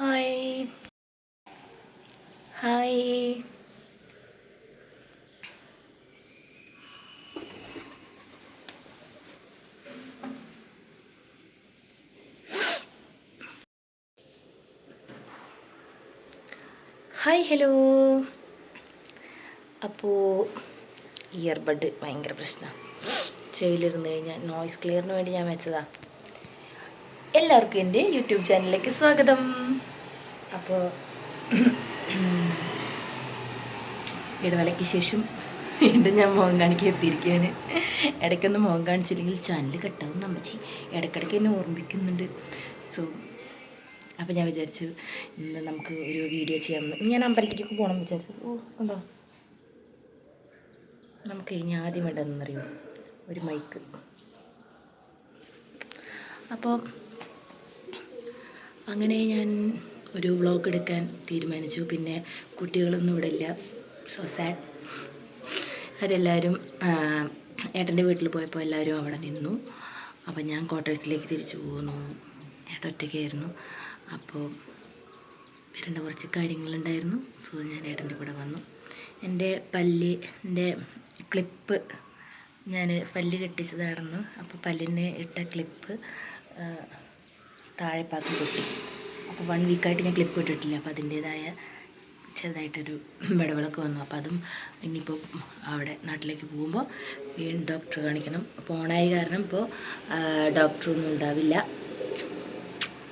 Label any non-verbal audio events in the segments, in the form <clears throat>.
Hi hi hi hello അപ്പോൾ earbud ഭയങ്കര പ്രശ്നമാണ് ചെവിയിലിരുന്ന് കഴിഞ്ഞാൽ നോയ്സ് ക്ലിയറിന് വേണ്ടി ഞാൻ വെച്ചതാ. എല്ലാവർക്കും എന്റെ യൂട്യൂബ് ചാനലിലേക്ക് സ്വാഗതം. അപ്പോൾ ഇടവേളയ്ക്ക് ശേഷം വീണ്ടും ഞാൻ മുഖം കാണിക്കാൻ എത്തിയിരിക്കുകയാണ്. ഇടയ്ക്കൊന്നും മുഖം കാണിച്ചില്ലെങ്കിൽ ചാനൽ കെട്ടാവും നമ്മച്ചി ഇടയ്ക്കിടയ്ക്ക് എന്നെ ഓർമ്മിക്കുന്നുണ്ട് സോ അപ്പോൾ ഞാൻ വിചാരിച്ചു ഇന്ന് നമുക്ക് ഒരു വീഡിയോ ചെയ്യാമെന്ന് ഞാൻ അമ്പലത്തിലേക്ക് പോകണം വിചാരിച്ചു. ഓ ഉണ്ടോ? നമുക്ക് ഇനി ആദ്യം വേണ്ടതെന്നറിയോ ഒരു മൈക്ക് അപ്പോൾ അങ്ങനെ ഞാൻ ഒരു വ്ളോഗ് എടുക്കാൻ തീരുമാനിച്ചു. പിന്നെ കുട്ടികളൊന്നും ഇവിടെ ഇല്ല. സോ സാഡ് അവരെല്ലാവരും ഏട്ടന്റെ വീട്ടിൽ പോയപ്പോൾ എല്ലാവരും അവിടെ നിന്നു. അപ്പം ഞാൻ ക്വാർട്ടേഴ്സിലേക്ക് തിരിച്ചു പോന്നു. ഏട്ടൻ ഒറ്റയ്ക്കായിരുന്നു. അപ്പോൾ വരേണ്ട കുറച്ച് കാര്യങ്ങളുണ്ടായിരുന്നു. സോ ഞാൻ ഏട്ടന്റെ കൂടെ വന്നു. എന്റെ പല്ലിന്റെ ക്ലിപ്പ് ഞാൻ പല്ല് കെട്ടിച്ചതായിരുന്നു. അപ്പോൾ പല്ലിന് ഇട്ട ക്ലിപ്പ് താഴെ പാത്രം പൊട്ടി. അപ്പോൾ വൺ വീക്കായിട്ട് ഞാൻ ക്ലിപ്പ് ഇട്ടിട്ടില്ല. അപ്പോൾ അതിന്റേതായ ചെറുതായിട്ടൊരു വിടവിളക്ക് വന്നു. അപ്പോൾ അതും ഇനിയിപ്പോൾ അവിടെ നാട്ടിലേക്ക് പോകുമ്പോൾ വീണ്ടും ഡോക്ടർ കാണിക്കണം. അപ്പോൾ ഓണായി കാരണം ഇപ്പോൾ ഡോക്ടറൊന്നും ഉണ്ടാവില്ല.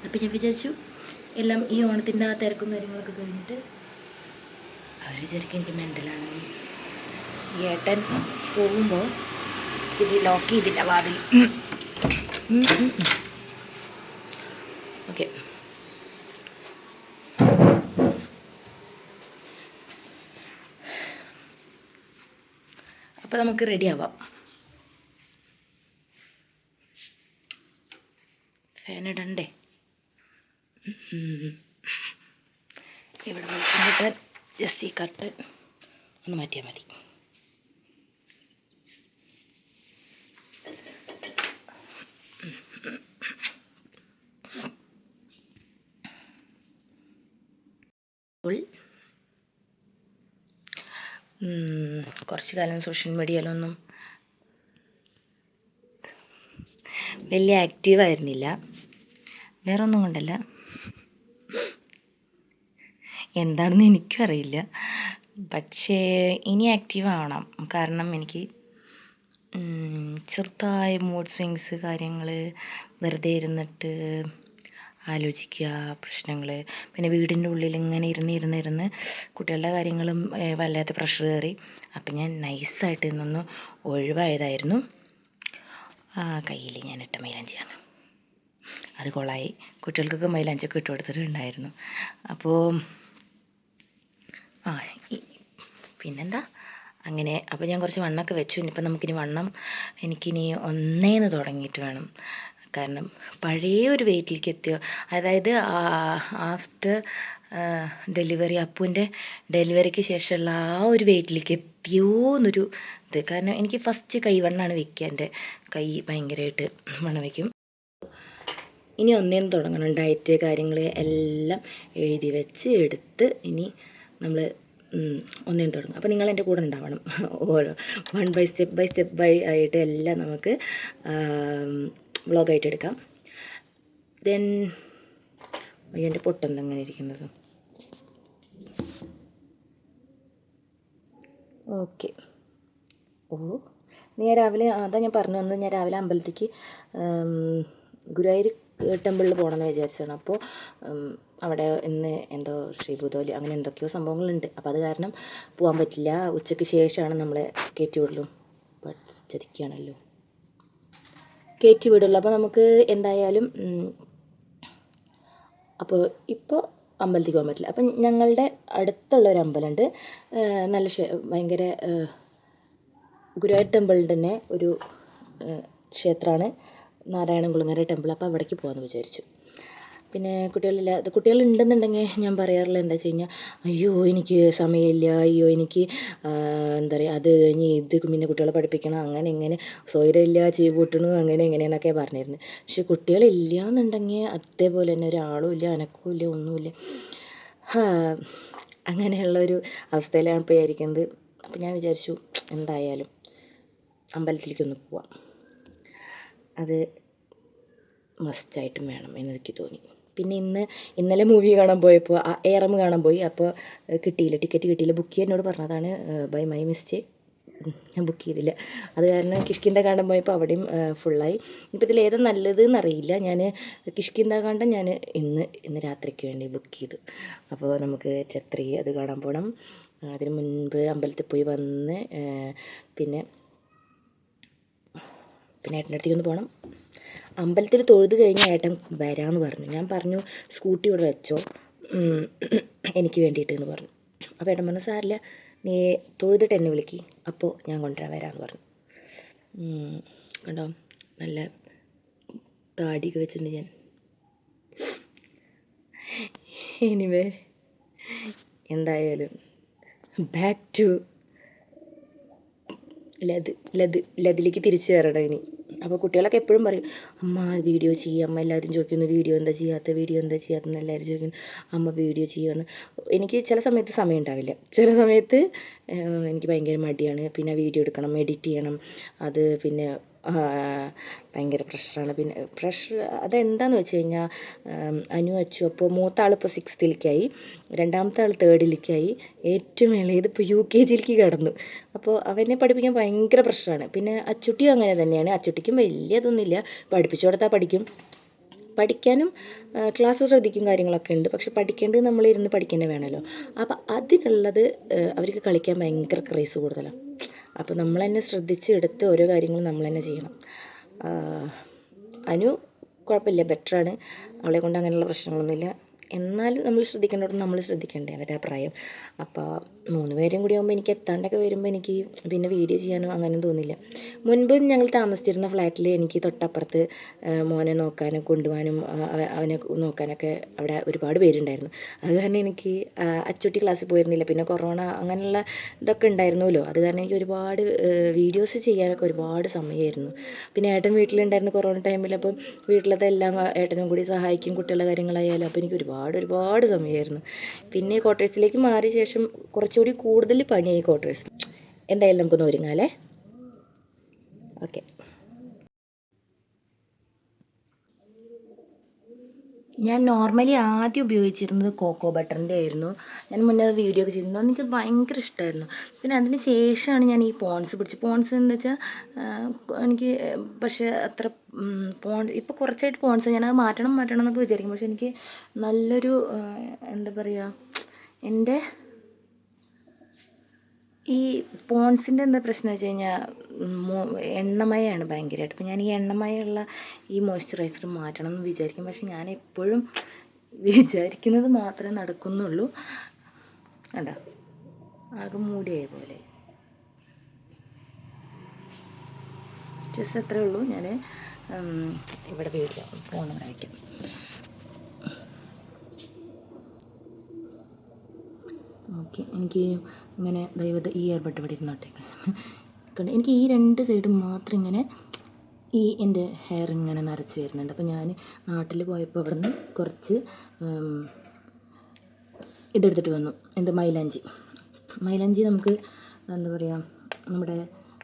അപ്പോൾ ഞാൻ വിചാരിച്ചു എല്ലാം ഈ ഓണത്തിന്റെ ആ തിരക്കും കാര്യങ്ങളൊക്കെ കഴിഞ്ഞിട്ട് അവർ വിചാരിക്കും എനിക്ക് മെന്റലാണ് ഏട്ടൻ പോകുമ്പോൾ ഇത് ലോക്ക് ചെയ്തില്ല വാതിൽ ഓക്കെ അപ്പോൾ നമുക്ക് റെഡി ആവാം. ഫാൻ ഇടണ്ടേ? ഇവിടെ ജസ്റ്റ് ഈ കട്ട് ഒന്ന് മാറ്റിയാൽ മതി അപ്പോൾ കുറച്ച് കാലം സോഷ്യൽ മീഡിയയിലൊന്നും വലിയ ആക്റ്റീവായിരുന്നില്ല വേറെ ഒന്നും കൊണ്ടല്ല. എന്താണെന്ന് എനിക്കും അറിയില്ല. പക്ഷേ ഇനി ആക്റ്റീവ് ആവണം. കാരണം എനിക്ക് ചെറുതായ മൂഡ് സ്വിങ്സ് കാര്യങ്ങൾ വെറുതെ ഇരുന്നിട്ട് ആലോചിക്കുക പ്രശ്നങ്ങൾ പിന്നെ വീടിന്റെ ഉള്ളിൽ ഇങ്ങനെ ഇരുന്ന് ഇരുന്ന് ഇരുന്ന് കുട്ടികളുടെ കാര്യങ്ങളും വല്ലാത്ത പ്രഷർ കയറി. അപ്പം ഞാൻ നൈസായിട്ട് ഇന്നൊന്ന് ഒഴിവായതായിരുന്നു. ആ കയ്യിൽ ഞാൻ ഇട്ട മൈലാഞ്ചിയാണ്. അത് കൊളായി. കുട്ടികൾക്കൊക്കെ മൈലാഞ്ചൊക്കെ ഇട്ട് കൊടുത്തിട്ടുണ്ടായിരുന്നു. അപ്പോൾ ആ പിന്നെന്താ? അങ്ങനെ അപ്പോൾ ഞാൻ കുറച്ച് വണ്ണമൊക്കെ വെച്ചു. ഇനിയിപ്പോൾ നമുക്കിനി വണ്ണം എനിക്കിനി ഒന്നേന്ന് തുടങ്ങിയിട്ട് വേണം. കാരണം പഴയ ഒരു വെയിറ്റിലേക്ക് എത്തിയോ? അതായത് ആഫ്റ്റർ ഡെലിവറി അപ്പുവിന്റെ ഡെലിവറിക്ക് ശേഷമുള്ള ആ ഒരു വെയിറ്റിലേക്ക് എത്തിയോ എന്നൊരു ഇത്. കാരണം എനിക്ക് ഫസ്റ്റ് കൈവണ്ണാണ് വെക്കുക. എന്റെ കൈ ഭയങ്കരമായിട്ട് വണ്ണം വയ്ക്കും ഇനി ഒന്നേന്ന് തുടങ്ങണം. ഡയറ്റ് കാര്യങ്ങൾ എല്ലാം എഴുതി വെച്ച് എടുത്ത് ഇനി നമ്മൾ ഒന്നേന്ന് തുടങ്ങും. അപ്പോൾ നിങ്ങൾ എന്റെ കൂടെ ഉണ്ടാവണം. ഓരോ one by step by step by ആയിട്ട് എല്ലാം നമുക്ക് വ്ളോഗായിട്ട് എടുക്കാം ദെൻ എന്റെ പൊട്ടെന്തങ്ങനെ ഇരിക്കുന്നത്? ഓക്കെ ഓ ഞാൻ രാവിലെ അതാ ഞാൻ പറഞ്ഞു വന്നത് ഞാൻ രാവിലെ അമ്പലത്തേക്ക് ഗുരുവായൂർ ടെമ്പിളിൽ പോകണമെന്ന് വിചാരിച്ചാണ് അപ്പോൾ അവിടെ ഇന്ന് എന്തോ ശ്രീഭൂതോലി അങ്ങനെ എന്തൊക്കെയോ സംഭവങ്ങളുണ്ട്. അപ്പോൾ അത് കാരണം പോകാൻ പറ്റില്ല. ഉച്ചയ്ക്ക് ശേഷമാണ് നമ്മളെ കയറ്റി വിടുള്ളൂ ചതിക്കുകയാണല്ലോ. കയറ്റി വിടുള്ളൂ. അപ്പോൾ നമുക്ക് എന്തായാലും അപ്പോൾ ഇപ്പോൾ അമ്പലത്തിൽ പോകാൻ പറ്റില്ല. അപ്പം ഞങ്ങളുടെ അടുത്തുള്ള ഒരു അമ്പലമുണ്ട്. നല്ല ഭയങ്കര ഗുരുവായൂർ ടെമ്പിളിന്റെ തന്നെ ഒരു ക്ഷേത്രമാണ്. നാരായണൻകുളങ്ങര ടെമ്പിൾ. അപ്പോൾ അവിടേക്ക് പോകാമെന്ന് വിചാരിച്ചു. പിന്നെ കുട്ടികളില്ല കുട്ടികളുണ്ടെന്നുണ്ടെങ്കിൽ ഞാൻ പറയാറില്ല എന്താ വെച്ച് കഴിഞ്ഞാൽ അയ്യോ എനിക്ക് സമയമില്ല. അയ്യോ എനിക്ക് എന്താ പറയുക അത് കഴിഞ്ഞ് ഇത് പിന്നെ കുട്ടികളെ പഠിപ്പിക്കണം. അങ്ങനെ ഇങ്ങനെ സ്വൈരമില്ല ചീവ് കൂട്ടണു അങ്ങനെ ഇങ്ങനെയെന്നൊക്കെ പറഞ്ഞിരുന്നു പക്ഷെ കുട്ടികളില്ല എന്നുണ്ടെങ്കിൽ അതേപോലെ തന്നെ ഒരാളും ഇല്ല അനക്കവും ഇല്ല ഒന്നുമില്ല അങ്ങനെയുള്ള ഒരു അവസ്ഥയിലാണ് ഇപ്പോൾ ഇരിക്കുന്നത് അപ്പം ഞാൻ വിചാരിച്ചു എന്തായാലും അമ്പലത്തിലേക്കൊന്ന് പോവാം. അത് മസ്റ്റായിട്ടും വേണം എന്നെനിക്ക് തോന്നി. പിന്നെ ഇന്ന് ഇന്നലെ മൂവി കാണാൻ പോയപ്പോൾ എയറം കാണാൻ പോയി. അപ്പോൾ കിട്ടിയില്ല. ടിക്കറ്റ് കിട്ടിയില്ല. ബുക്ക് ചെയ്യാൻ എന്നോട് പറഞ്ഞതാണ് ബൈ മൈ മിസ്റ്റേക്ക് ഞാൻ ബുക്ക് ചെയ്തില്ല. അത് കാരണം കിഷ്കിന്ത കാണ്ടം പോയപ്പോൾ അവിടെയും ഫുള്ളായി ഇപ്പോൾ ഇതിൽ ഏതാ നല്ലത് എന്നറിയില്ല ഞാൻ കിഷ്കിന്ത കാണ്ടം ഞാൻ ഇന്ന് ഇന്ന് രാത്രിക്ക് വേണ്ടി ബുക്ക് ചെയ്തു. അപ്പോൾ നമുക്ക് ഛത്രി അത് കാണാൻ പോകണം അതിന് മുൻപ് അമ്പലത്തിൽ പോയി വന്ന് പിന്നെ പിന്നെ ഏട്ടന്റെ അടുത്തേക്ക് ഒന്ന് പോകണം അമ്പലത്തിൽ തൊഴുത് കഴിഞ്ഞ ഏട്ടൻ വരാമെന്ന് പറഞ്ഞു. ഞാൻ പറഞ്ഞു സ്കൂട്ടി ഇവിടെ വെച്ചോ. എനിക്ക് വേണ്ടിയിട്ട് എന്ന് പറഞ്ഞു. അപ്പോൾ ഏട്ടൻ പറഞ്ഞു സാറില്ല നീ തൊഴുതിട്ട് എന്നെ വിളിക്കി. അപ്പോൾ ഞാൻ കൊണ്ടുവരാൻ വരാമെന്ന് പറഞ്ഞു. കണ്ടോ? നല്ല താടിയൊക്കെ വെച്ചിട്ടുണ്ട് ഞാൻ. എനിവേ എന്തായാലും ബാക്ക് ടു ലത് ലത് ലതിലേക്ക് തിരിച്ചു വരണം ഇനി. അപ്പോൾ കുട്ടികളൊക്കെ എപ്പോഴും പറയും അമ്മ വീഡിയോ ചെയ്യുക അമ്മ എല്ലാവരും ചോദിക്കുന്നു വീഡിയോ എന്താ ചെയ്യാത്ത വീഡിയോ എന്താ ചെയ്യാത്തെന്ന് എല്ലാവരും ചോദിക്കുന്നു അമ്മ വീഡിയോ ചെയ്യുമെന്ന് എനിക്ക് ചില സമയത്ത് സമയം ഉണ്ടാവില്ല. ചില സമയത്ത് എനിക്ക് ഭയങ്കര മടിയാണ്. പിന്നെ വീഡിയോ എടുക്കണം എഡിറ്റ് ചെയ്യണം. അത് പിന്നെ ഭയങ്കര പ്രഷറാണ് പിന്നെ പ്രഷർ അതെന്താന്ന് വെച്ച് കഴിഞ്ഞാൽ അനു അച്ചു അപ്പോൾ മൂത്ത ആളിപ്പോൾ സിക്സ്ത്തിലേക്കായി രണ്ടാമത്തെ ആൾ തേർഡിലേക്കായി ഏറ്റവും ഇളയത് ഇപ്പോൾ യു കെ ജിയിലേക്ക് കടന്നു. അപ്പോൾ അവനെ പഠിപ്പിക്കാൻ ഭയങ്കര പ്രഷറാണ് പിന്നെ അച്ചുട്ടിയും അങ്ങനെ തന്നെയാണ്. അച്ചുട്ടിക്കും വലിയതൊന്നുമില്ല പഠിപ്പിച്ചു കൊടുത്താൽ പഠിക്കും. പഠിക്കാനും ക്ലാസ് ശ്രദ്ധിക്കും കാര്യങ്ങളൊക്കെ ഉണ്ട്. പക്ഷെ പഠിക്കേണ്ടത് നമ്മളിരുന്ന് പഠിക്കേണ്ട വേണമല്ലോ അപ്പോൾ അതിനുള്ളത് അവർക്ക് കളിക്കാൻ ഭയങ്കര ക്രേസ് കൂടുതലാണ് അപ്പോൾ നമ്മൾ തന്നെ ശ്രദ്ധിച്ച് എടുത്ത് ഓരോ കാര്യങ്ങളും നമ്മൾ തന്നെ ചെയ്യണം. അനു കുഴപ്പമില്ല ബെറ്ററാണ് അവളെ കൊണ്ട് അങ്ങനെയുള്ള പ്രശ്നങ്ങളൊന്നുമില്ല. എന്നാലും നമ്മൾ ശ്രദ്ധിക്കേണ്ടത് നമ്മൾ ശ്രദ്ധിക്കേണ്ടേ അവരുടെ അഭിപ്രായം. പ്രായം അപ്പോൾ മൂന്ന് പേരും കൂടി ആകുമ്പോൾ എനിക്ക് എത്താണ്ടൊക്കെ വരുമ്പോൾ എനിക്ക് പിന്നെ വീഡിയോ ചെയ്യാനോ അങ്ങനെയൊന്നും തോന്നില്ല. മുൻപ് ഞങ്ങൾ താമസിച്ചിരുന്ന ഫ്ലാറ്റിൽ എനിക്ക് തൊട്ടപ്പുറത്ത് മോനെ നോക്കാനും കൊണ്ടുപോകാനും അവനെ നോക്കാനൊക്കെ അവിടെ ഒരുപാട് പേരുണ്ടായിരുന്നു. അത് കാരണം എനിക്ക് അച്ചുട്ടി ക്ലാസ്സിൽ പോയിരുന്നില്ല. പിന്നെ കൊറോണ അങ്ങനെയുള്ള ഇതൊക്കെ ഉണ്ടായിരുന്നല്ലോ. അത് കാരണം എനിക്ക് ഒരുപാട് വീഡിയോസ് ചെയ്യാനൊക്കെ ഒരുപാട് സമയമായിരുന്നു പിന്നെ ഏട്ടൻ വീട്ടിലുണ്ടായിരുന്നു കൊറോണ ടൈമിൽ അപ്പം വീട്ടിലത്തെ എല്ലാം ഏട്ടനും കൂടി സഹായിക്കും കുട്ടികളുടെ കാര്യങ്ങളായാലും അപ്പോൾ എനിക്ക് ഒരുപാട് ഒരുപാട് സമയമായിരുന്നു പിന്നെ ക്വാർട്ടേഴ്സിലേക്ക് മാറിയ ശേഷം കുറച്ചുകൂടി കൂടുതൽ പണിയായി ക്വാർട്ടേഴ്സ് എന്തായാലും നമുക്കൊന്ന് ഒരുങ്ങാലേ ഓക്കെ. ഞാൻ നോർമലി ആദ്യം ഉപയോഗിച്ചിരുന്നത് കോക്കോ ബട്ടറിന്റെ ആയിരുന്നു. ഞാൻ മുന്നേ വീഡിയോ ഒക്കെ ചെയ്തിരുന്നു. എനിക്ക് ഭയങ്കര ഇഷ്ടമായിരുന്നു പിന്നെ അതിന് ശേഷമാണ് ഞാൻ ഈ പോൺസ് പിടിച്ചത്. പോൺസ് എന്ന് വെച്ചാൽ എനിക്ക് പക്ഷേ അത്ര പോൺ ഇപ്പോൾ കുറച്ചായിട്ട് പോൺസ് അത് മാറ്റണം മാറ്റണം എന്നൊക്കെ വിചാരിക്കും പക്ഷേ എനിക്ക് നല്ലൊരു എന്താ പറയുക എന്റെ ഈ പോൺസിന്റെ എന്താ പ്രശ്നം വെച്ച് കഴിഞ്ഞാൽ എണ്ണമയമാണ് ഭയങ്കരമായിട്ട് അപ്പോൾ ഞാൻ ഈ എണ്ണമയമുള്ള ഈ മോയ്സ്ചറൈസർ മാറ്റണം എന്ന് വിചാരിക്കും. പക്ഷെ ഞാൻ എപ്പോഴും വിചാരിക്കുന്നത് മാത്രമേ നടക്കുന്നുള്ളൂ. കണ്ടോ? ആകെ മൂടിയായ പോലെ. ജസ്റ്റ് അത്രേ ഉള്ളൂ. ഞാൻ ഇവിടെ വീട്ടിൽ ഫോൺ വായിക്കാം ഓക്കെ എനിക്ക് ഇങ്ങനെ ദൈവത്തെ ഈ ഇയർബഡ് ഇവിടെ ഇരുന്നോട്ടെ. കണ്ട്? എനിക്ക് ഈ രണ്ട് സൈഡും മാത്രം ഇങ്ങനെ ഈ എന്റെ ഹെയർ ഇങ്ങനെ നരച്ച് വരുന്നുണ്ട്. അപ്പോൾ ഞാൻ നാട്ടിൽ പോയപ്പോൾ അവിടെ നിന്ന് കുറച്ച് ഇതെടുത്തിട്ട് വന്നു. എന്ത്? മൈലാഞ്ചി. മൈലാഞ്ചി നമുക്ക് എന്താ പറയുക നമ്മുടെ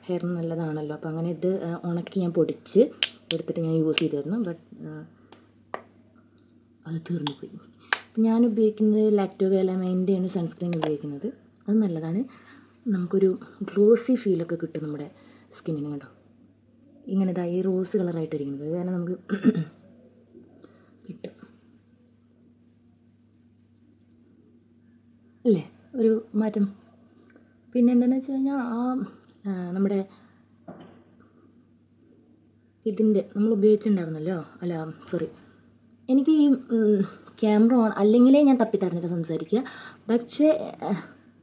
ഹെയർ നല്ലതാണല്ലോ. അപ്പോൾ അങ്ങനെ ഇത് ഉണക്കി ഞാൻ പൊടിച്ച് എടുത്തിട്ട് ഞാൻ യൂസ് ചെയ്തിരുന്നു. ബട്ട് അത് തീർന്നു പോയി. ഞാൻ ഉപയോഗിക്കുന്നത് ലാക്ടോഗാലമൈന്റെയാണ് സൺസ്ക്രീൻ ഉപയോഗിക്കുന്നത്. അത് നല്ലതാണ്. നമുക്കൊരു ഗ്ലോസി ഫീലൊക്കെ കിട്ടും നമ്മുടെ സ്കിന്നിന് കേട്ടോ ഇങ്ങനെ ഇതാ ഈ റോസ് കളറായിട്ടിരിക്കുന്നത്. അത് കാരണം നമുക്ക് <clears throat> കിട്ടും. അല്ലേ? ഒരു മാറ്റം. പിന്നെ എന്താണെന്ന് വെച്ച് കഴിഞ്ഞാൽ ആ നമ്മുടെ ഇതിന്റെ നമ്മൾ ഉപയോഗിച്ചിട്ടുണ്ടായിരുന്നല്ലോ? അല്ല സോറി എനിക്ക് ഈ ക്യാമറ ഓൺ അല്ലെങ്കിലേ ഞാൻ തപ്പിത്തടഞ്ഞിട്ട് സംസാരിക്കുക. പക്ഷേ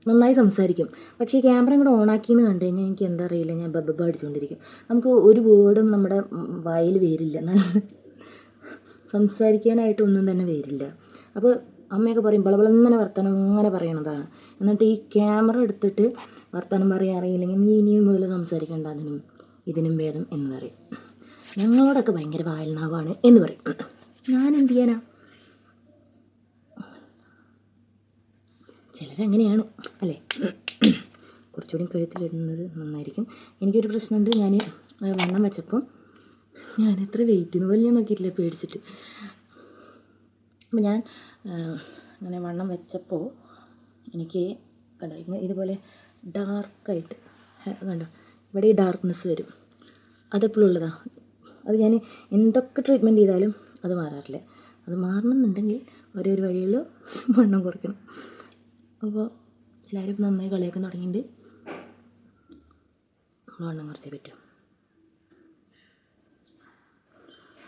നന്നായി സംസാരിക്കും. പക്ഷേ ഈ ക്യാമറ കൂടെ ഓണാക്കിയെന്ന് കണ്ടു കഴിഞ്ഞാൽ എനിക്ക് എന്താ അറിയില്ല. ഞാൻ ബബ്ബ അടിച്ചുകൊണ്ടിരിക്കും നമുക്ക് ഒരു വേർഡും നമ്മുടെ വായിൽ വരില്ല. നല്ല സംസാരിക്കാനായിട്ട് ഒന്നും തന്നെ വരില്ല. അപ്പോൾ അമ്മയൊക്കെ പറയും ബളബളങ്ങനെ വർത്തമാനം അങ്ങനെ പറയണതാണ്. എന്നിട്ട് ഈ ക്യാമറ എടുത്തിട്ട് വർത്തമാനം പറയാൻ അറിയില്ലെങ്കിൽ നീ ഇനിയും മുതൽ സംസാരിക്കേണ്ട. അതിനും ഇതിനും ഭേദം എന്ന് പറയും. ഞങ്ങളോടൊക്കെ ഭയങ്കര വായൽ നാവാണ് എന്ന് പറയും. ഞാൻ എന്ത് ചെയ്യാനാ? ചിലരങ്ങനെയാണ് അല്ലേ? കുറച്ചുകൂടി കഴുത്തിലിടുന്നത് നന്നായിരിക്കും. എനിക്കൊരു പ്രശ്നമുണ്ട്. ഞാൻ വണ്ണം വെച്ചപ്പം ഞാൻ എത്ര വെയിറ്റ് പോലും ഞാൻ നോക്കിയിട്ടില്ല പേടിച്ചിട്ട്. അപ്പം ഞാൻ അങ്ങനെ വണ്ണം വെച്ചപ്പോൾ എനിക്ക് കണ്ടോ ഇങ്ങനെ ഇതുപോലെ ഡാർക്കായിട്ട് കണ്ടോ ഇവിടെ ഈ ഡാർക്ക്നെസ് വരും. അതെപ്പോഴും ഉള്ളതാ അത് ഞാൻ എന്തൊക്കെ ട്രീറ്റ്മെന്റ് ചെയ്താലും അത് മാറാറില്ല. അത് മാറണമെന്നുണ്ടെങ്കിൽ ഒരേ ഒരു വഴിയുള്ളൂ വണ്ണം കുറയ്ക്കണം. അപ്പോൾ എല്ലാവരും നന്നായി കളിയാക്കാൻ തുടങ്ങിയിട്ടുണ്ട്. നമ്മൾ വണ്ണം കുറച്ചേ പറ്റും.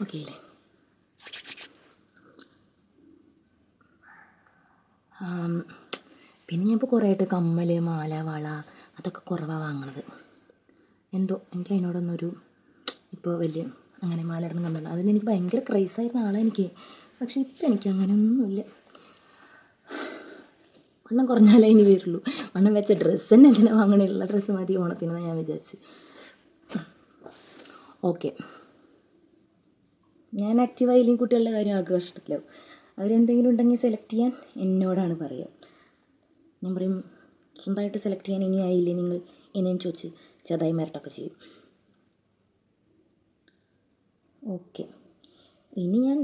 ഓക്കെ അല്ലേ? പിന്നെ ഞാൻ ഇപ്പോൾ കുറേ ആയിട്ട് കമ്മൽ മാല വള അതൊക്കെ കുറവാണ് വാങ്ങണത്. എന്തോ എനിക്ക് അതിനോടൊന്നൊരു ഇപ്പോൾ വലിയ അങ്ങനെ മാല ഇടുന്ന കമ്മൽ അതിന് എനിക്ക് ഭയങ്കര ക്രൈസായിരുന്ന ആളാണ് എനിക്ക്. പക്ഷേ ഇപ്പം എനിക്ക് അങ്ങനെയൊന്നുമില്ല. വണ്ണം കുറഞ്ഞാലേ ഇനി വരുള്ളൂ. വണ്ണം വെച്ച ഡ്രസ്സ് തന്നെ എന്തിനാ വാങ്ങണയുള്ള ഡ്രസ്സ് മതി ഓണത്തിനെന്ന് ഞാൻ വിചാരിച്ച് ഓക്കെ ഞാൻ ആക്റ്റീവായില്ലെങ്കിൽ കുട്ടികളുടെ കാര്യം ആഘോഷത്തിലാവും അവരെന്തെങ്കിലും ഉണ്ടെങ്കിൽ സെലക്ട് ചെയ്യാൻ എന്നോടാണ് പറയുക ഞാൻ പറയും സ്വന്തമായിട്ട് സെലക്ട് ചെയ്യാൻ ഇനി ആയില്ലേ നിങ്ങൾ? എന്നെയും ചോദിച്ച് ചതായി മരട്ടൊക്കെ ചെയ്യും. ഓക്കെ ഇനി ഞാൻ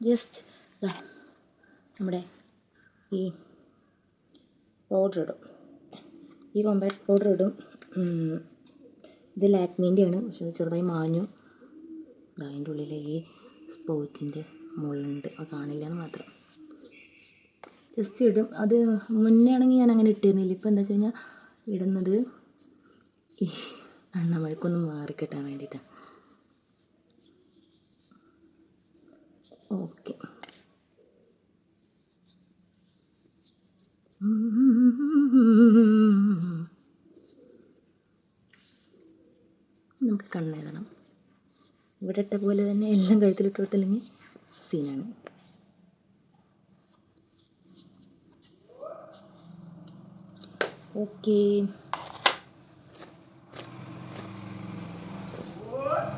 ജസ്റ്റ് നമ്മുടെ ഈ പൗഡർ ഇടും. ഈ കോമ്പാക്ട് പൗഡർ ഇടും. ഇത് ലാക്മീന്റെയാണ് പക്ഷേ ചെറുതായി മാഞ്ഞു. അതിന്റെ ഉള്ളിലെ ഈ സ്പോച്ചിന്റെ മുള്ളുണ്ട്. അത് കാണില്ല എന്ന് മാത്രം. ജസ്റ്റ് ഇടും. അത് മുന്നേ ആണെങ്കിൽ ഞാൻ അങ്ങനെ ഇട്ടിരുന്നില്ല. ഇപ്പം എന്താ വെച്ച് കഴിഞ്ഞാൽ ഇടുന്നത് ഈ എണ്ണമഴക്കൊന്ന് മാറിക്കിട്ടാൻ വേണ്ടിയിട്ടാണ്. ഓക്കെ. നമുക്ക് കണ്ണെഴുതണം ഇവിടെ ഇട്ട പോലെ തന്നെ എല്ലാം കഴുത്തിലിട്ട് കൊടുത്തില്ലെങ്കിൽ സീനാണ്. ഓക്കെ.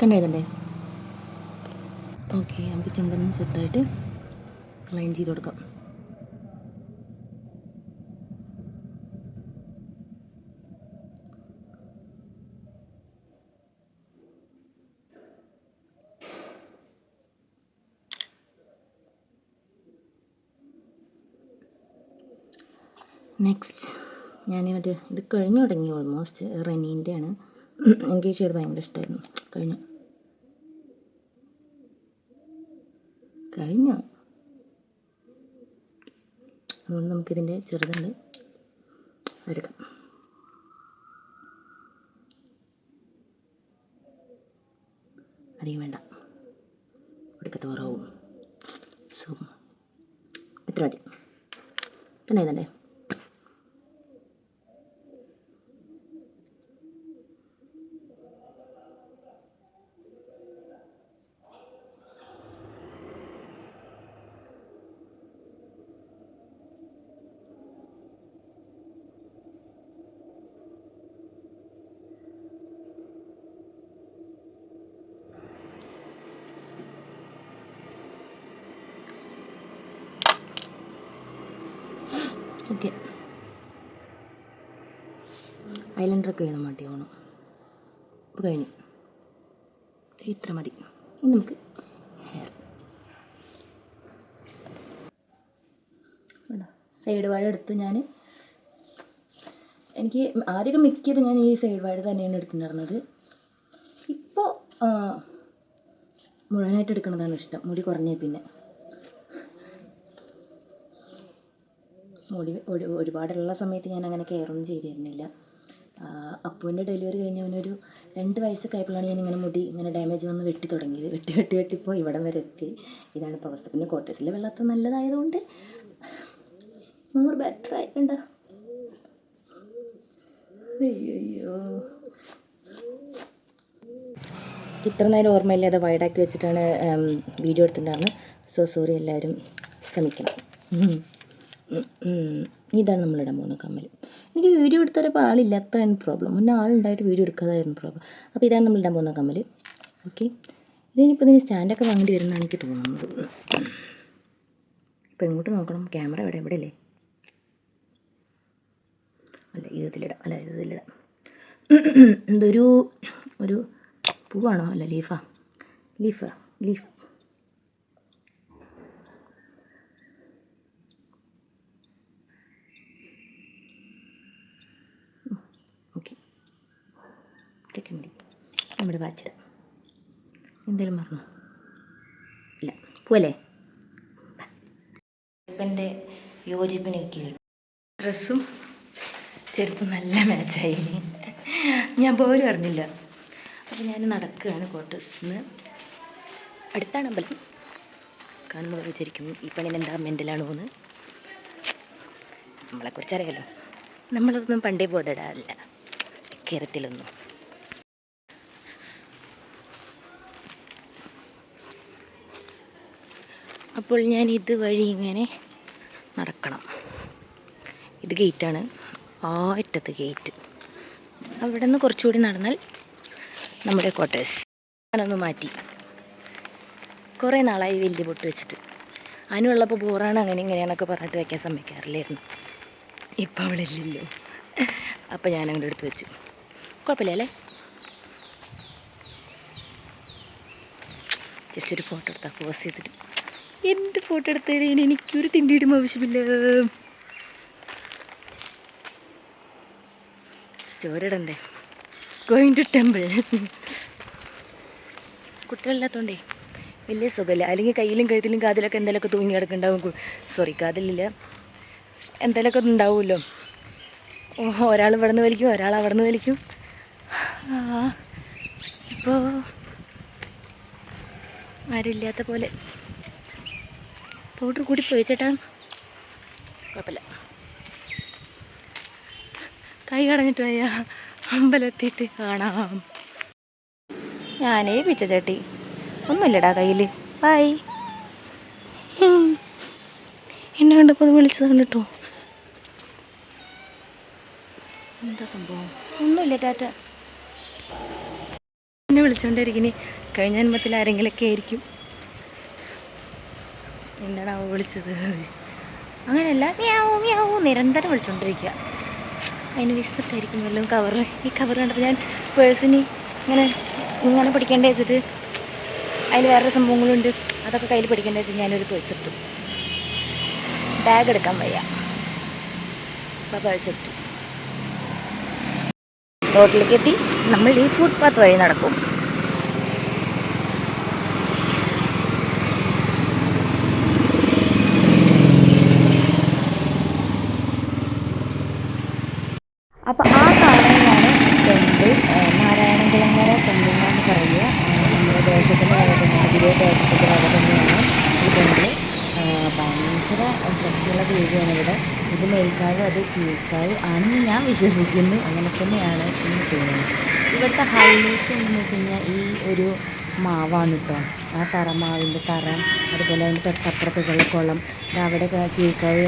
കണ്ടെഴുതണ്ടേ ഓക്കെ നമുക്ക് ചുണ്ടൊന്ന് ചെറുതായിട്ട് ക്ലൈൻ ചെയ്ത് കൊടുക്കാം. ഞാൻ മറ്റേ ഇത് കഴിഞ്ഞു തുടങ്ങി ഓൾമോസ്റ്റ് റെനീന്റെ ആണ് എനിക്ക് ഷെയ്ഡ് ഭയങ്കര ഇഷ്ടമായിരുന്നു കഴിഞ്ഞു? കഴിഞ്ഞു? അതുകൊണ്ട് നമുക്കിതിന്റെ ചെറുതുണ്ട്. എടുക്കാം. അധികം വേണ്ട. എടുക്കത്തോറാവും സോ ഇത്ര മതി. പിന്നെ ഇതല്ലേ ഓക്കെ ഐലൻഡറൊക്കെ എഴുതാൻ വേണ്ടി പോകണം ഇപ്പോൾ കഴിഞ്ഞു. ഇത്ര മതി. ഇനി നമുക്ക് ഹെയർ സൈഡ് വാഴ എടുത്ത് ഞാൻ എനിക്ക് ആദ്യമൊക്കെ മിക്കത് ഞാൻ ഈ സൈഡ് വാഴ തന്നെയാണ് എടുത്തിട്ടുണ്ടായിരുന്നത്. ഇപ്പോൾ മുഴുവനായിട്ട് എടുക്കുന്നതാണ് ഇഷ്ടം. മുടി കുറഞ്ഞേ പിന്നെ. മുടി ഒരു ഒരുപാടുള്ള സമയത്ത് ഞാൻ അങ്ങനെ കെയറൊന്നും ചെയ്തിരുന്നില്ല. അപ്പുവിന്റെ ഡെലിവറി കഴിഞ്ഞ് അവനൊരു രണ്ട് വയസ്സൊക്കെ ആയപ്പോഴാണ് ഞാൻ ഇങ്ങനെ മുടി ഇങ്ങനെ ഡാമേജ് വന്ന് വെട്ടി തുടങ്ങിയത്. വെട്ടി വെട്ടി വെട്ടി ഇപ്പോൾ ഇവിടം വരെ എത്തി. ഇതാണ് ഇപ്പോൾ അവസ്ഥ. പിന്നെ കോട്ടേഴ്സിലെ വെള്ളത്തെ നല്ലതായതുകൊണ്ട് മോർ ബെറ്റർ ആയിട്ടുണ്ട് അയ്യോ ഇത്ര നേരം ഓർമ്മയില്ലാതെ വൈഡാക്കി വെച്ചിട്ടാണ് വീഡിയോ എടുത്തിട്ടുണ്ടായിരുന്നത്. സോ സോറി എല്ലാവരും. ഉം. ഇതാണ് നമ്മളിടാൻ പോകുന്ന കമ്മൽ എനിക്ക് വീഡിയോ എടുത്തപ്പോൾ ആളില്ലാത്തതാണ് പ്രോബ്ലം മുന്നേ ആളുണ്ടായിട്ട് വീഡിയോ എടുക്കാതായിരുന്നു പ്രോബ്ലം അപ്പോൾ ഇതാണ് നമ്മൾ നമ്മളിടാൻ പോകുന്ന കമ്മൽ ഓക്കെ ഇതിനിപ്പോൾ ഇതിന് സ്റ്റാൻഡൊക്കെ വാങ്ങേണ്ടി വരുന്നതാണ് എനിക്ക് തോന്നുന്നത്. ഇപ്പോൾ ഇങ്ങോട്ട് നോക്കണം. ക്യാമറ എവിടെ എവിടെ അല്ലേ? അല്ല ഇത് ഇതിലിടാം. അല്ല ഇത് ഇതിലിടാം. എന്തൊരു ഒരു പൂവാണോ? അല്ല ലീഫാ ലീഫാ ലീഫ് ഓക്കെ ചിക്കൻ മതി നമ്മുടെ വാച്ചിടാം എന്തെങ്കിലും മറന്നു? ഇല്ല. പോലെ ചെറുപ്പന്റെ യോജിപ്പിനൊക്കെ ഡ്രസ്സും ചെറുപ്പം നല്ല മാച്ചായി. ഞാൻ പോലും അറിഞ്ഞില്ല. അപ്പോൾ ഞാൻ നടക്കുകയാണ് കോട്ടേഴ്സിന്ന് അടുത്താണ് അമ്പലം. കാണുമ്പോൾ വിചാരിക്കും ഈ പണിന് എന്താ മെന്റലാണ് പോന്ന് നമ്മളെക്കുറിച്ച് അറിയാലോ. നമ്മളതൊന്നും പണ്ടേ ബോധടാറില്ല കേരളത്തിലൊന്നും. അപ്പോൾ ഞാൻ ഇതുവഴി ഇങ്ങനെ നടക്കണം. ഇത് ഗേറ്റാണ്. ആ അറ്റത്ത് ഗേറ്റ്. അവിടെ നിന്ന് കുറച്ചുകൂടി നടന്നാൽ നമ്മുടെ ക്വാർട്ടേഴ്സ്. ഞാനൊന്ന് മാറ്റി. കുറേ നാളായി വലിയ പൊട്ട് വെച്ചിട്ട്. അതിനുള്ളപ്പോൾ ബോറാണ് അങ്ങനെ ഇങ്ങനെയാണെന്നൊക്കെ പറഞ്ഞിട്ട് വയ്ക്കാൻ സമ്മതിക്കാറില്ലായിരുന്നു. ഇപ്പം അവളില്ലല്ലോ അപ്പം ഞാൻ അങ്ങോട്ട് എടുത്ത് വെച്ചു. കുഴപ്പമില്ല അല്ലേ? ജസ്റ്റ് ഒരു ഫോട്ടോ എടുത്താൽ പോസ് ചെയ്തിട്ട്. എന്റെ ഫോട്ടോ എടുത്തതിന് എനിക്കൊരു തിണ്ടിയിടും ആവശ്യമില്ല. ചോരടണ്ടേ ഗോയിങ് ടു ടെമ്പിൾ കുട്ടികളില്ലാത്തോണ്ടേ വലിയ സുഖമില്ല. അല്ലെങ്കിൽ കയ്യിലും കഴുത്തിലും കാതിലൊക്കെ എന്തെങ്കിലുമൊക്കെ തൂങ്ങി കിടക്കുന്നുണ്ടാവും. സോറി കാതിലില്ല. എന്തെങ്കിലുമൊക്കെ ഉണ്ടാവുമല്ലോ. ഒരാൾ ഇവിടെ നിന്ന് വലിക്കും ഒരാൾ അവിടെ നിന്ന് വലിക്കും ഇപ്പോ ഇപ്പോൾ ആരുമില്ലാത്ത പോലെ പൗഡർ കൂടി പോയി ചേട്ടാ കുഴപ്പമില്ല. കൈ കടഞ്ഞിട്ട് വയ്യ. അമ്പലത്തിയിട്ട് കാണാം. ഞാനേ പിച്ച ചേട്ടി ഒന്നുമില്ലടാ കയ്യിൽ ബായ് എന്നെ കണ്ടപ്പോൾ വിളിച്ചത് കണ്ടിട്ടോ. എന്താ സംഭവം? ഒന്നുമില്ല ടാറ്റ. എന്നെ വിളിച്ചുകൊണ്ടിരിക്കുന്നേ കഴിഞ്ഞ ജന്മത്തിൽ ആരെങ്കിലൊക്കെ ആയിരിക്കും. എന്നാണ് അവ വിളിച്ചത്? അങ്ങനെയല്ല മ്യാവോ മ്യാവോ നിരന്തരം വിളിച്ചുകൊണ്ടിരിക്കുക അതിന് വിസ്തൃത്തായിരിക്കും വല്ലതും കവറ് ഈ കവർ കണ്ടപ്പോൾ ഞാൻ പേഴ്സിന് ഇങ്ങനെ ഇങ്ങനെ പിടിക്കേണ്ട വെച്ചിട്ട് അതിൽ വേറെ സംഭവങ്ങളുണ്ട് അതൊക്കെ കയ്യിൽ പിടിക്കേണ്ട വെച്ചിട്ട് ഞാനൊരു പേഴ്സ് ഇട്ടു ബാഗ് എടുക്കാൻ വയ്യ. അപ്പോൾ പേഴ്സ് ഇട്ടു ഹോട്ടലിലേക്ക് എത്തി. നമ്മൾ ഈ ഫുട്പാത്ത് വഴി നടക്കും അപ്പോൾ ആ കാണുന്നതാണ് ടെമ്പിൾ നാരായണകുളങ്ങര ടെമ്പിൾ എന്നാണ് പറയുക ആ, നമ്മുടെ ദേശത്തിന്റെ വക തന്നെയാണ് ഗുരു ദേശത്തിന്റെ വക തന്നെയാണ് ഈ ടെമ്പിൾ ഭയങ്കര ശക്തിയുള്ള ദേവിയാണ് ഇവിടെ ഇത് മേൽക്കാവ് അത് കീഴ്ക്കാവ് ആണെന്ന് ഞാൻ വിശ്വസിക്കുന്നു. അങ്ങനെ തന്നെയാണ് എന്ന് തോന്നുന്നു ഇവിടുത്തെ ഹൈലൈറ്റ് എന്താണെന്ന് വെച്ച് കഴിഞ്ഞാൽ ഈ ഒരു മാവാണ് കേട്ടോ ആ തറ മാവിന്റെ തറ അതുപോലെ അതിന്റെ തൊട്ടപ്പുറത്തേക്കുള്ള കുളം. അവിടെ കീഴ്ക്കാവ്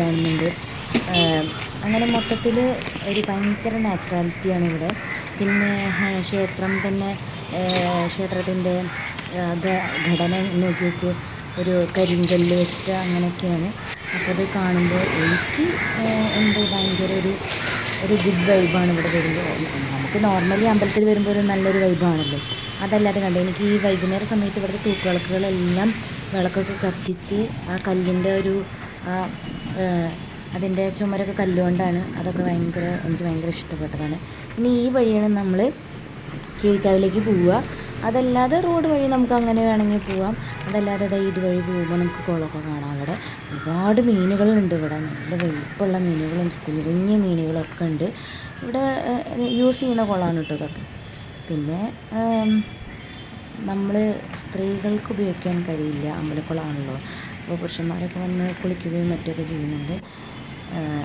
അങ്ങനെ മൊത്തത്തിൽ ഒരു ഭയങ്കര നാച്ചുറാലിറ്റിയാണ് ഇവിടെ. പിന്നെ ക്ഷേത്രം തന്നെ ക്ഷേത്രത്തിന്റെ ഘടന നോക്കി നോക്ക് ഒരു കരിങ്കല്ല് വെച്ചിട്ട് അങ്ങനെയൊക്കെയാണ്. അപ്പോൾ അത് കാണുമ്പോൾ എനിക്ക് എന്തോ ഭയങ്കര ഒരു ഒരു ഗുഡ് വൈബാണ് ഇവിടെ വരുമ്പോൾ നമുക്ക് നോർമലി അമ്പലത്തിൽ വരുമ്പോൾ ഒരു നല്ലൊരു വൈബാണല്ലോ അതല്ലാതെ കണ്ടേ എനിക്ക് ഈ വൈകുന്നേര സമയത്ത് ഇവിടുത്തെ തൂക്കുവിളക്കുകളെല്ലാം വിളക്കൊക്കെ കത്തിച്ച് ആ കല്ലിന്റെ ഒരു അതിന്റെ ചുമരൊക്കെ കല്ലുകൊണ്ടാണ് അതൊക്കെ ഭയങ്കര എനിക്ക് ഭയങ്കര ഇഷ്ടപ്പെട്ടതാണ്. ഇനി ഈ വഴിയാണ് നമ്മൾ കീഴ്ക്കാവിലേക്ക് പോവുക. അതല്ലാതെ റോഡ് വഴി നമുക്ക് അങ്ങനെ വേണമെങ്കിൽ പോവാം. അതല്ലാതെ ഇതുവഴി പോകുമ്പോൾ നമുക്ക് കുളമൊക്കെ കാണാം. അവിടെ ഒരുപാട് മീനുകളുണ്ട് ഇവിടെ. നല്ല വലിപ്പമുള്ള മീനുകളും കുഞ്ഞു മീനുകളൊക്കെ ഉണ്ട്. ഇവിടെ യൂസ് ചെയ്യുന്ന കുളമാണ് കേട്ടോ ഇതൊക്കെ. പിന്നെ നമ്മൾ സ്ത്രീകൾക്ക് ഉപയോഗിക്കാൻ കഴിയില്ല അമ്പലക്കുളമാണല്ലോ. അപ്പോൾ പുരുഷന്മാരൊക്കെ വന്ന് കുളിക്കുകയും മറ്റൊക്കെ ചെയ്യുന്നുണ്ട്.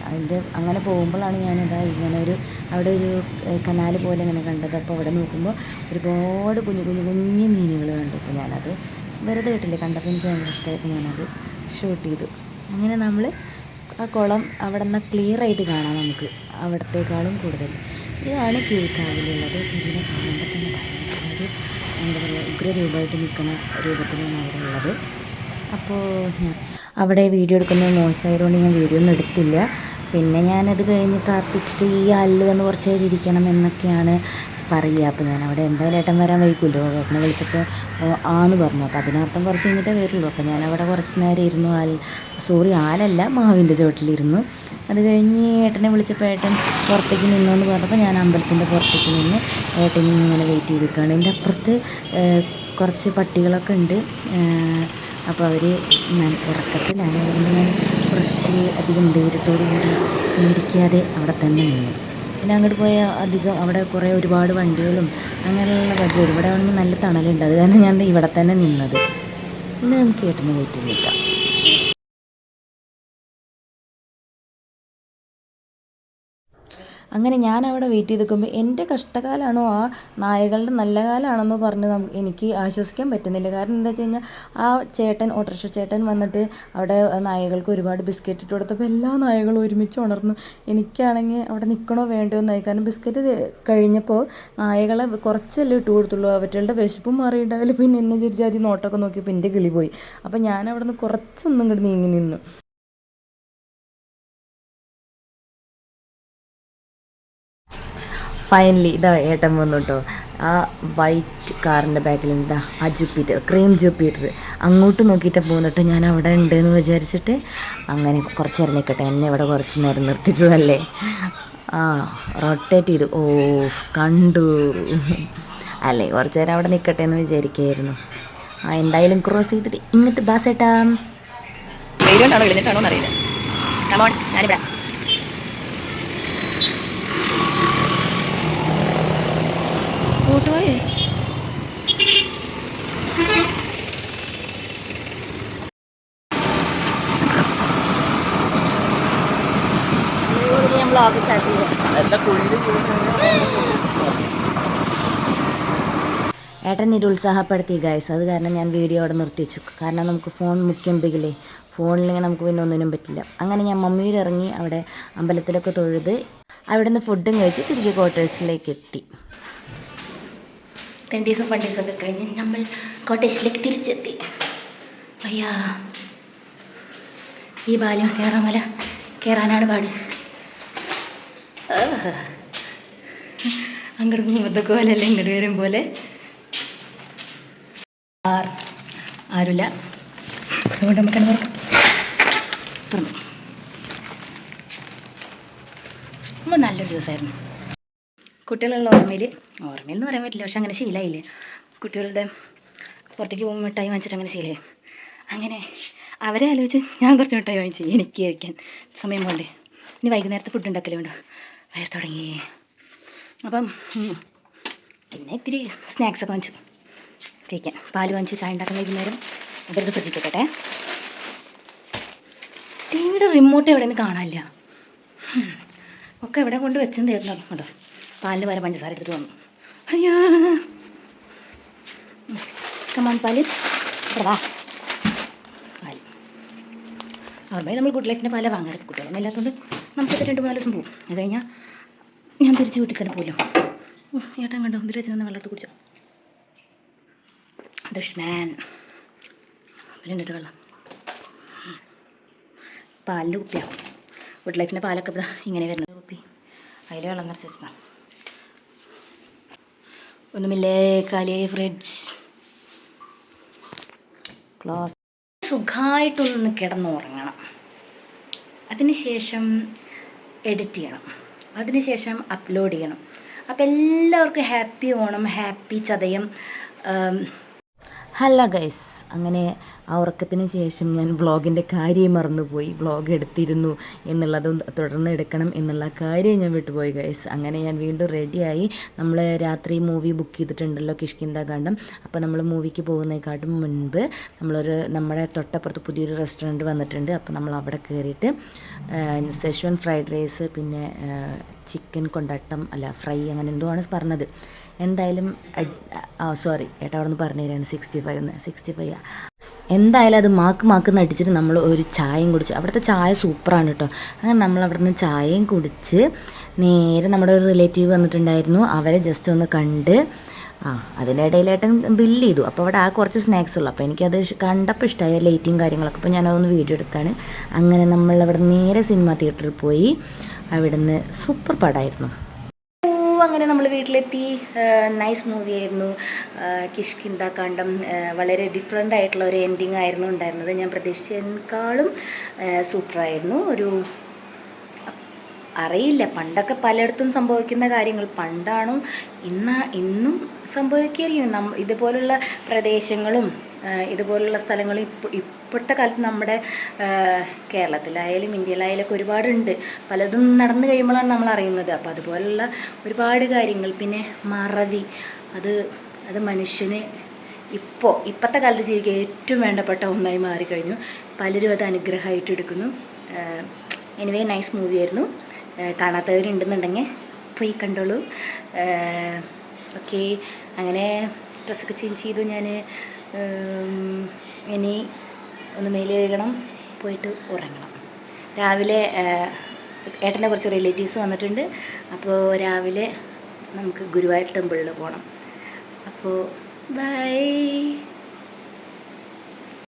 അതിന്റെ അങ്ങനെ പോകുമ്പോഴാണ് ഞാനിതാ ഇങ്ങനെ ഒരു അവിടെ ഒരു കനാൽ പോലെ ഇങ്ങനെ കണ്ടത്. അപ്പോൾ അവിടെ നോക്കുമ്പോൾ ഒരുപാട് കുഞ്ഞു കുഞ്ഞു കുഞ്ഞു മീനുകൾ കണ്ടു അപ്പോൾ ഞാനത് വെറുതെ കിട്ടില്ല കണ്ടപ്പോൾ എനിക്ക് ഭയങ്കര ഇഷ്ടമായപ്പോൾ ഞാനത്. ഷൂട്ട് ചെയ്തു അങ്ങനെ നമ്മൾ ആ കുളം അവിടെ നിന്ന് ക്ലിയർ ആയിട്ട് കാണാം നമുക്ക് അവിടത്തേക്കാളും കൂടുതൽ. ഇതാണ് കീഴ്ക്കാവിലുള്ളത്. ഇതിനെ കാണുമ്പോൾ തന്നെ ഭയങ്കര ഒരു എന്താ പറയുക ഉഗ്രരൂപമായിട്ട് നിൽക്കുന്ന രൂപത്തിലാണ് അവിടെ ഉള്ളത് അപ്പോൾ ഞാൻ അവിടെ വീഡിയോ എടുക്കുന്നത് മോശമായതുകൊണ്ട് ഞാൻ വീഡിയോ ഒന്നും എടുത്തില്ല. പിന്നെ ഞാനത് കഴിഞ്ഞ് പ്രാർത്ഥിച്ചിട്ട് ഈ അല്ല് വന്ന് കുറച്ച് നേരം എന്നൊക്കെയാണ് പറയുക അപ്പോൾ ഞാൻ അവിടെ എന്തായാലും ഏട്ടൻ വരാൻ വൈകുമല്ലോ. ഏട്ടനെ വിളിച്ചപ്പോൾ ആന്ന് പറഞ്ഞു. അപ്പോൾ അതിനർത്ഥം കുറച്ച് കഴിഞ്ഞിട്ടേ വരുള്ളൂ. അപ്പോൾ ഞാൻ അവിടെ കുറച്ച് നേരം ഇരുന്നു. ആൽ സോറി ആലല്ല മാവിന്റെ ചുവട്ടിലിരുന്നു അത് കഴിഞ്ഞ് ഏട്ടനെ വിളിച്ചപ്പോൾ ഏട്ടൻ പുറത്തേക്ക് നിന്നു എന്ന് പറഞ്ഞപ്പോൾ ഞാൻ അമ്പലത്തിന്റെ പുറത്തേക്ക് നിന്ന്. ഏട്ടനെ ഇങ്ങനെ വെയിറ്റ് ചെയ്ത് നിൽക്കുകയാണ് എന്റെ അപ്പുറത്ത് കുറച്ച് പട്ടികളൊക്കെ ഉണ്ട്. അപ്പോൾ അവർ ഞാൻ ഉറക്കത്തിലാണ്. അതുകൊണ്ട് ഞാൻ കുറച്ച് അധികം ധൈര്യത്തോടു കൂടി പേടിക്കാതെ അവിടെ തന്നെ നിന്നു. പിന്നെ അങ്ങോട്ട് പോയ അധികം അവിടെ കുറേ ഒരുപാട് വണ്ടികളും അങ്ങനെയുള്ള വണ്ടികൾ ഇവിടെ ആണെങ്കിൽ നല്ല തണലുണ്ട്. അത് കാരണം ഞാൻ ഇവിടെ തന്നെ നിന്നത്. ഇനി നമുക്ക് ഏട്ടനെ വീട്ടിൽ നിൽക്കാം അങ്ങനെ ഞാൻ അവിടെ വെയിറ്റ് ചെയ്ത് നിൽക്കുമ്പോൾ എന്റെ കഷ്ടകാലാണോ ആ നായകളുടെ നല്ല കാലമാണെന്നോ പറഞ്ഞ് എനിക്ക് ആശ്വസിക്കാൻ പറ്റുന്നില്ല. കാരണം എന്താ വെച്ച് കഴിഞ്ഞാൽ ആ ചേട്ടൻ ഓട്ടോറിക്ഷ ചേട്ടൻ വന്നിട്ട് അവിടെ നായകൾക്ക് ഒരുപാട് ബിസ്ക്കറ്റ് ഇട്ട് കൊടുത്തപ്പോൾ എല്ലാ നായകളും ഒരുമിച്ച് ഉണർന്നു. എനിക്കാണെങ്കിൽ അവിടെ നിൽക്കണോ വേണ്ടോ എന്നായി കാരണം ബിസ്ക്കറ്റ് കഴിഞ്ഞപ്പോൾ നായകളെ കുറച്ചല്ലേ ഇട്ട് കൊടുത്തുള്ളൂ. അവറ്റുകളുടെ വിശപ്പും മാറിയിട്ടാവില്ല പിന്നെ എന്നെ ചിരിച്ചാതി നോട്ടൊക്കെ നോക്കിയപ്പോൾ എന്റെ കിളി പോയി. അപ്പോൾ ഞാൻ അവിടെ നിന്ന് കുറച്ചൊന്നും ഇങ്ങോട്ട് നീങ്ങി നിന്നു. ഫൈനലി ഇതാ ഏട്ടൻ വന്നു കേട്ടോ ആ വൈറ്റ് കാറിന്റെ ബാക്കിലുണ്ട് ആ ജൂപ്പിറ്റർ ക്രീം ജൂപ്പിറ്റർ അങ്ങോട്ട് നോക്കിയിട്ട് പോകുന്നിട്ട് ഞാൻ അവിടെ ഉണ്ട് എന്ന് വിചാരിച്ചിട്ട് അങ്ങനെ കുറച്ച് നേരം നിൽക്കട്ടെ എന്നെ ഇവിടെ കുറച്ച് നേരം നിർത്തിച്ചതല്ലേ? ആ റൊട്ടേറ്റ് ചെയ്തു. ഓ കണ്ടു. അല്ലേ കുറച്ച് നേരം അവിടെ നിൽക്കട്ടെ എന്ന് വിചാരിക്കുകയായിരുന്നു ആ എന്തായാലും ക്രോസ് ചെയ്തിട്ട് ഇങ്ങോട്ട് ബാസ് ഏട്ടാ ഏട്ടൻ നിരുത്സാഹപ്പെടുത്തി ഗൈസ് അത് കാരണം ഞാൻ വീഡിയോ അവിടെ നിർത്തിച്ചു കാരണം നമുക്ക് ഫോൺ മുഖ്യമുണ്ടെങ്കിലേ ഫോണിലിങ്ങനെ നമുക്ക് പിന്നെ ഒന്നിനും പറ്റില്ല. അങ്ങനെ ഞാൻ മമ്മിയിൽ ഇറങ്ങി അവിടെ അമ്പലത്തിലൊക്കെ തൊഴുത് അവിടെ നിന്ന് ഫുഡും കഴിച്ച് തിരികെ ക്വാർട്ടേഴ്സിലേക്ക് എത്തി. രണ്ടീസും പണ്ടീസും ഒക്കെ കഴിഞ്ഞ് നമ്മൾ കോട്ടേജിലേക്ക് തിരിച്ചെത്തി. അയ്യാ. ഈ ബാല്യം കയറാമല കയറാനാണ് പാട്. അങ്ങോട്ട് അങ്ങോട്ട് പോലെ പോലെയല്ല ഇങ്ങോട്ട് വരും പോലെ. ആർ അതുകൊണ്ട് നമുക്ക് തുറന്നു. അപ്പോൾ നല്ലൊരു ദിവസമായിരുന്നു. കുട്ടികളുള്ള ഓർമ്മയിൽ ഓർമ്മയിൽ എന്ന് പറയാൻ പറ്റില്ല പക്ഷെ അങ്ങനെ ശീലമായില്ലേ കുട്ടികളുടെ പുറത്തേക്ക് പോകുമ്പോൾ മിഠായി വാങ്ങിച്ചിട്ട് അങ്ങനെ ശീലമായി അങ്ങനെ അവരെ ആലോചിച്ച് ഞാൻ കുറച്ച് മിഠായി വാങ്ങിച്ചു എനിക്ക് കഴിക്കാൻ സമയം പോകണ്ടേ? ഇനി വൈകുന്നേരത്തെ ഫുഡ് ഉണ്ടാക്കലേ വേണ്ട. വയസ്സ് തുടങ്ങി. അപ്പം പിന്നെ ഇത്തിരി സ്നാക്സൊക്കെ വാങ്ങിച്ചു. കഴിക്കാൻ പാൽ വാങ്ങിച്ച് ചായ ഉണ്ടാക്കാൻ വൈകുന്നേരം അവരത് ശ്രദ്ധിക്കട്ടെ ടിവിയുടെ റിമോട്ട് എവിടെ നിന്ന് കാണാനില്ല. ഒക്കെ എവിടെ കൊണ്ട് വെച്ചെന്ന് തരുന്നു കേട്ടോ പാലിന് വരെ പഞ്ചസാര എടുത്ത് വന്നു. അയ്യോ. കമാൻ പാൽ. വാ. നോർമലി നമ്മൾ ഗുഡ് ലൈഫിന്റെ പാല വാങ്ങാറ് കുട്ടികളൊന്നും ഇല്ലാത്തതുകൊണ്ട് നമുക്ക് രണ്ട് മൂന്നാൽ ദിവസം പോകും അത് കഴിഞ്ഞാൽ ഞാൻ തിരിച്ച് വീട്ടിൽ തന്നെ പോലും ഏട്ടൻ കണ്ടോ? ഇതിൽ വെച്ച് നിന്ന് വെള്ളത്ത് കുടിച്ചോ. ദുഷ്മാൻ. പിന്നെ വെള്ളം. പാലിന്റെ കുപ്പിയാണ് വുഡ് ലൈഫിന്റെ പാലൊക്കെ ഇതാ ഇങ്ങനെ വരുന്നത്. കുപ്പി. അതിൽ വെള്ളം നിറച്ച് വെച്ചതാണ് ഒന്നുമില്ലേ കാലേ ഫ്രിഡ്ജ് ക്ലോസ് സുഖമായിട്ടൊന്ന് കിടന്നുറങ്ങണം. അതിനുശേഷം എഡിറ്റ് ചെയ്യണം. അതിനുശേഷം അപ്ലോഡ് ചെയ്യണം. അപ്പോൾ എല്ലാവർക്കും happy Onam happy Chathayam hello guys. അങ്ങനെ ആ ഉറക്കത്തിന് ശേഷം ഞാൻ വ്ളോഗിന്റെ കാര്യം മറന്നുപോയി. വ്ളോഗ് എടുത്തിരുന്നു എന്നുള്ളത് തുടർന്ന് എടുക്കണം എന്നുള്ള കാര്യം ഞാൻ വിട്ടുപോയി ഗൈസ്. അങ്ങനെ ഞാൻ വീണ്ടും റെഡിയായി. നമ്മൾ രാത്രി മൂവി ബുക്ക് ചെയ്തിട്ടുണ്ടല്ലോ കിഷ്കിന്ത കാണ്ടം അപ്പോൾ നമ്മൾ മൂവിക്ക് പോകുന്നതിനെക്കാട്ടും മുൻപ് നമ്മളൊരു നമ്മുടെ തൊട്ടപ്പുറത്ത് പുതിയൊരു റെസ്റ്റോറന്റ് വന്നിട്ടുണ്ട്. അപ്പോൾ നമ്മൾ അവിടെ കയറിയിട്ട് സെഷൻ ഫ്രൈഡ് റൈസ് പിന്നെ ചിക്കൻ കൊണ്ടാട്ടം അല്ല ഫ്രൈ അങ്ങനെ എന്തോ ആണ് പറഞ്ഞത്. എന്തായാലും ആ സോറി ഏട്ടാ അവിടെ നിന്ന് പറഞ്ഞു തരാണ് സിക്സ്റ്റി ഫൈവ് എന്ന്. സിക്സ്റ്റി ഫൈവ് എന്തായാലും അത് മാക്ക് മാക്ക് നടിച്ചിട്ട് നമ്മൾ ഒരു ചായയും കുടിച്ച് അവിടുത്തെ ചായ സൂപ്പറാണ് കേട്ടോ. അങ്ങനെ നമ്മൾ അവിടെ നിന്ന് ചായയും കുടിച്ച് നേരെ നമ്മുടെ ഒരു റിലേറ്റീവ് വന്നിട്ടുണ്ടായിരുന്നു. അവരെ ജസ്റ്റ് ഒന്ന് കണ്ട് ആ അതിനിടയിലേട്ടൻ ബില്ല് ചെയ്തു. അപ്പോൾ അവിടെ ആ കുറച്ച് സ്നാക്സ് ഉള്ളു. അപ്പോൾ എനിക്കത് കണ്ടപ്പോൾ ഇഷ്ടമായ ലൈറ്റും കാര്യങ്ങളൊക്കെ. അപ്പോൾ ഞാനതൊന്ന് വീഡിയോ എടുത്താണ്. അങ്ങനെ നമ്മൾ അവിടെ നേരെ സിനിമ തിയേറ്ററിൽ പോയി. അവിടുന്ന് സൂപ്പർ പടമായിരുന്നു ഓ അങ്ങനെ നമ്മൾ വീട്ടിലെത്തി. നൈസ് മൂവി ആയിരുന്നു. കിഷ്കിന്ത കാണ്ഡം വളരെ ഡിഫറെന്റ് ആയിട്ടുള്ള ഒരു എൻഡിങ് ആയിരുന്നു ഉണ്ടായിരുന്നത്. ഞാൻ പ്രതീക്ഷിച്ചതിനേക്കാളും സൂപ്പറായിരുന്നു ഒരു അറിയില്ല. പണ്ടൊക്കെ പലയിടത്തും സംഭവിക്കുന്ന കാര്യങ്ങൾ. പണ്ടാണോ ഇന്ന ഇന്നും സംഭവിക്കുകയായിരിക്കും നമ്മ ഇതുപോലുള്ള പ്രദേശങ്ങളും ഇതുപോലുള്ള സ്ഥലങ്ങൾ ഇപ്പോൾ ഇപ്പോഴത്തെ കാലത്ത് നമ്മുടെ കേരളത്തിലായാലും ഇന്ത്യയിലായാലും ഒക്കെ ഒരുപാടുണ്ട്. പലതും നടന്നു കഴിയുമ്പോഴാണ് നമ്മൾ അറിയുന്നത്. അപ്പോൾ അതുപോലുള്ള ഒരുപാട് കാര്യങ്ങൾ. പിന്നെ മറവി. അത് അത് മനുഷ്യന് ഇപ്പോൾ ഇപ്പോഴത്തെ കാലത്ത് ജീവിക്കാൻ ഏറ്റവും വേണ്ടപ്പെട്ട ഒന്നായി മാറിക്കഴിഞ്ഞു. പലരും അത് അനുഗ്രഹമായിട്ട് എടുക്കുന്നു. എനിവേ നൈസ് മൂവി ആയിരുന്നു. കാണാത്തവരുണ്ടെന്നുണ്ടെങ്കിൽ പോയി കണ്ടോളൂ. ഓക്കെ അങ്ങനെ ഡ്രസ്സൊക്കെ ചേഞ്ച് ചെയ്തു ഞാൻ ഇനി ഒന്ന് മെയിൽ കഴുകണം പോയിട്ട് ഉറങ്ങണം. രാവിലെ ഏട്ടന്റെ കുറച്ച് റിലേറ്റീവ്സ് വന്നിട്ടുണ്ട്. അപ്പോൾ രാവിലെ നമുക്ക് ഗുരുവായൂർ ടെമ്പിളിൽ പോകണം അപ്പോൾ ബൈ